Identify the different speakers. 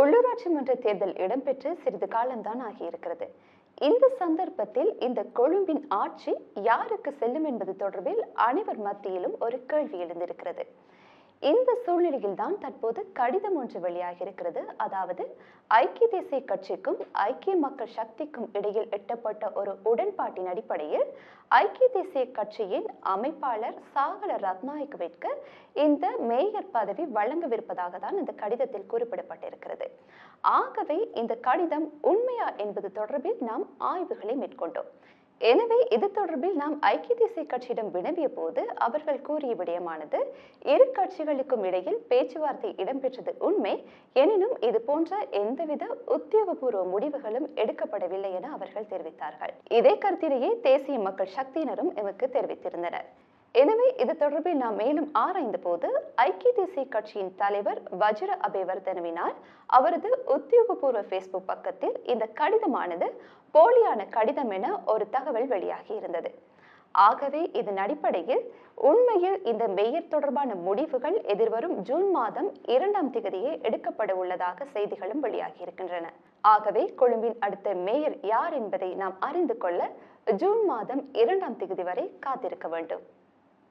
Speaker 1: உள்ளூராட்சி மன்ற தேர்தல் இடம்பெற்று சிறிது காலம்தான் ஆகியிருக்கிறது. இந்த சந்தர்ப்பத்தில் இந்த கொழும்பின் ஆட்சி யாருக்கு செல்லும் என்பது தொடர்பில் அனைவர் மத்தியிலும் ஒரு கேள்வி எழுந்திருக்கிறது. இந்த சூழ்நிலையில் தான் தற்போது கடிதம் ஒன்று வெளியாகி இருக்கிறது அதாவது ஐக்கிய தேசிய கட்சிக்கும் ஐக்கிய மக்கள் சக்திக்கும் இடையில் எட்டப்பட்ட ஒரு உடன்பாட்டின் அடிப்படையில் ஐக்கிய தேசிய கட்சியின் அமைப்பாளர் சாகல ரத்நாயக்கவிற்கு இந்த மேயர் பதவி வழங்கவிருப்பதாக தான் இந்த கடிதத்தில் குறிப்பிடப்பட்டிருக்கிறது. ஆகவே இந்த கடிதம் உண்மையா என்பது தொடர்பில் நாம் ஆய்வுகளை மேற்கொண்டோம். எனவே இது தொடர்பில் நாம் ஐக்கிய தேசிய கட்சியிடம் வினவிய போது அவர்கள் கூறிய விடயமானது இரு கட்சிகளுக்கும் இடையில் பேச்சுவார்த்தை இடம்பெற்றது உண்மை. எனினும் இது போன்ற எந்தவித உத்தியோகபூர்வ முடிவுகளும் எடுக்கப்படவில்லை என அவர்கள் தெரிவித்தார்கள். இதே கருத்திலேயே தேசிய மக்கள் சக்தியினரும் எமக்கு தெரிவித்திருந்தனர். எனவே இது தொடர்பில் நாம் மேலும் ஆராய்ந்த போது ஐக்கிய தேசிய கட்சியின் தலைவர் வஜ்ர அபேவர்தனவினால் அவரது உத்தியோகபூர்வ ஃபேஸ்புக் பக்கத்தில் இந்த கடிதமானது போலியான கடிதம் என ஒரு தகவல் வெளியாகி இருந்தது. ஆகவே இதன் அடிப்படையில் உண்மையில் இந்த மேயர் தொடர்பான முடிவுகள் எதிர்வரும் ஜூன் மாதம் இரண்டாம் திகதியே எடுக்கப்பட உள்ளதாக செய்திகளும் வெளியாகி இருக்கின்றன. ஆகவே கொழும்பின் அடுத்த மேயர் யார் என்பதை நாம் அறிந்து கொள்ள ஜூன் மாதம் இரண்டாம் திகதி வரை காத்திருக்க வேண்டும்.